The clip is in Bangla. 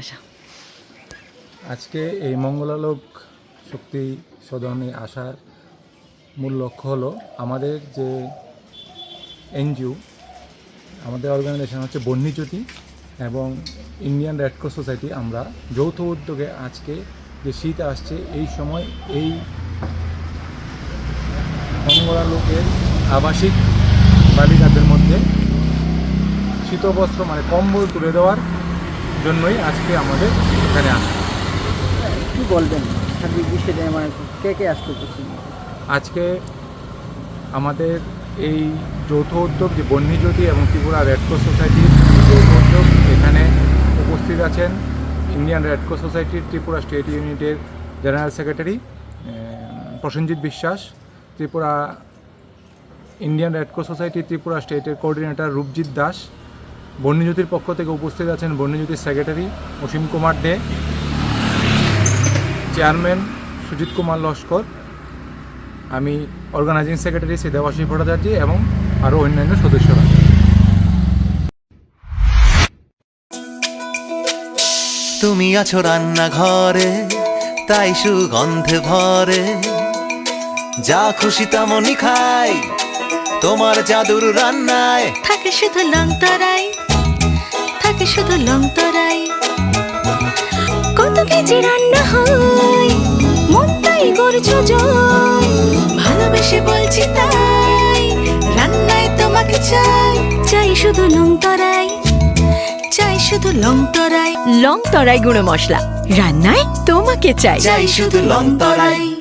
আশা আজকে এই মঙ্গলালোক শক্তি সদনে আসার মূল লক্ষ্য হলো আমাদের যে এনজিও, আমাদের অর্গানাইজেশন হচ্ছে বন্যজ্যোতি এবং ইন্ডিয়ান রেড ক্রস সোসাইটি। আমরা যৌথ উদ্যোগে আজকে যে শীত আসছে, এই সময় এই মঙ্গলালোকের আবাসিক বালিকাদের মধ্যে শীতবস্ত্র মানে কম্বল তুলে দেওয়ার জন্যই আজকে আমাদের এখানে আসা। কি বলবেন? সার্বিক মানে কে কে আসতে আজকে আমাদের এই যৌথ উদ্যোগ যে বন্যজ্যোতি এবং ত্রিপুরা রেড ক্রস সোসাইটির যৌথ উদ্যোগ এখানে উপস্থিত আছেন ইন্ডিয়ান রেড ক্রস সোসাইটির ত্রিপুরা স্টেট ইউনিটের general secretary Prosenjit Biswas Tripura Indian Red Cross Society Tripura স্টেটের কোঅর্ডিনেটর রূপজিৎ দাস বন্যজ্যোতির পক্ষ থেকে উপস্থিত আছেন বন্যজ্যোতির সেক্রেটারি অসীম কুমার দে, চেয়ারম্যান সুজিত কুমার লস্কর, আমি অর্গানাইজিং সেক্রেটারি শ্রী দেবাশী ভট্টাচার্য এবং আরও অন্যান্য সদস্যরা। তুমি আছো রান্নাঘরে, তাই সুগন্ধে ভরে। যা খুশি তেমনই খাই তোমার জাদুর রান্নায়। থাকে শুধু লং তরাই থাকে শুধু লং তরাই। কত কেজি রান্না হয় মন তাই করছ জয়। ভালোবেসে বলছি তাই রান্নায় তোমাকে চাই। চাই শুধু লং তরাই চাই শুধু লং তরাই। লং তরাই গুঁড়ো মশলা রান্নায় তোমাকে চাই। চাই শুধু লং তরাই।